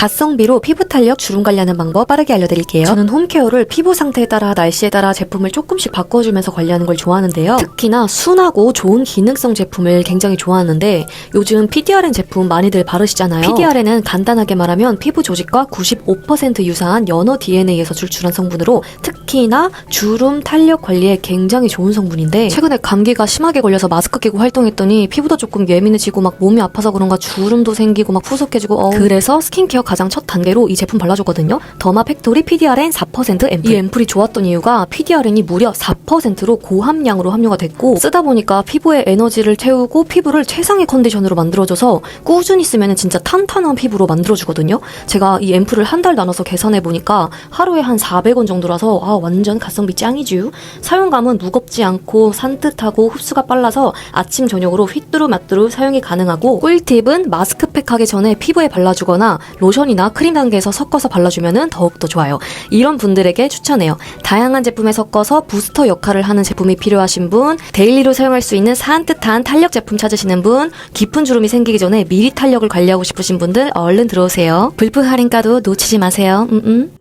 가성비로 피부 탄력, 주름 관리하는 방법 빠르게 알려드릴게요. 저는 홈케어를 피부 상태에 따라 날씨에 따라 제품을 조금씩 바꿔주면서 관리하는 걸 좋아하는데요. 특히나 순하고 좋은 기능성 제품을 굉장히 좋아하는데 요즘 PDRN 제품 많이들 바르시잖아요. PDRN은 간단하게 말하면 피부 조직과 95% 유사한 연어 DNA에서 출출한 성분으로 특히나 주름 탄력 관리에 굉장히 좋은 성분인데 최근에 감기가 심하게 걸려서 마스크 끼고 활동했더니 피부도 조금 예민해지고 막 몸이 아파서 그런가 주름도 생기고 막 푸석해지고 어우. 그래서 스킨케어 가장 첫 단계로 이 제품 발라줬거든요. 더마 팩토리 PDRN 4% 앰플. 이 앰플이 좋았던 이유가 PDRN이 무려 4%로 고함량으로 함유가 됐고 쓰다 보니까 피부에 에너지를 채우고 피부를 최상의 컨디션으로 만들어줘서 꾸준히 쓰면 진짜 탄탄한 피부로 만들어주거든요. 제가 이 앰플을 한 달 나눠서 계산해 보니까 하루에 한 400원 정도라서 아 완전 가성비 짱이죠. 사용감은 무겁지 않고 산뜻하고 흡수가 빨라서 아침 저녁으로 휘뚜루 마뚜루 사용이 가능하고 꿀팁은 마스크팩 하기 전에 피부에 발라주거나 로션이나 크림 단계에서 섞어서 발라주면 더욱더 좋아요. 이런 분들에게 추천해요. 다양한 제품에 섞어서 부스터 역할을 하는 제품이 필요하신 분, 데일리로 사용할 수 있는 산뜻한 탄력 제품 찾으시는 분, 깊은 주름이 생기기 전에 미리 탄력을 관리하고 싶으신 분들 얼른 들어오세요. 불프 할인가도 놓치지 마세요. 음, 음.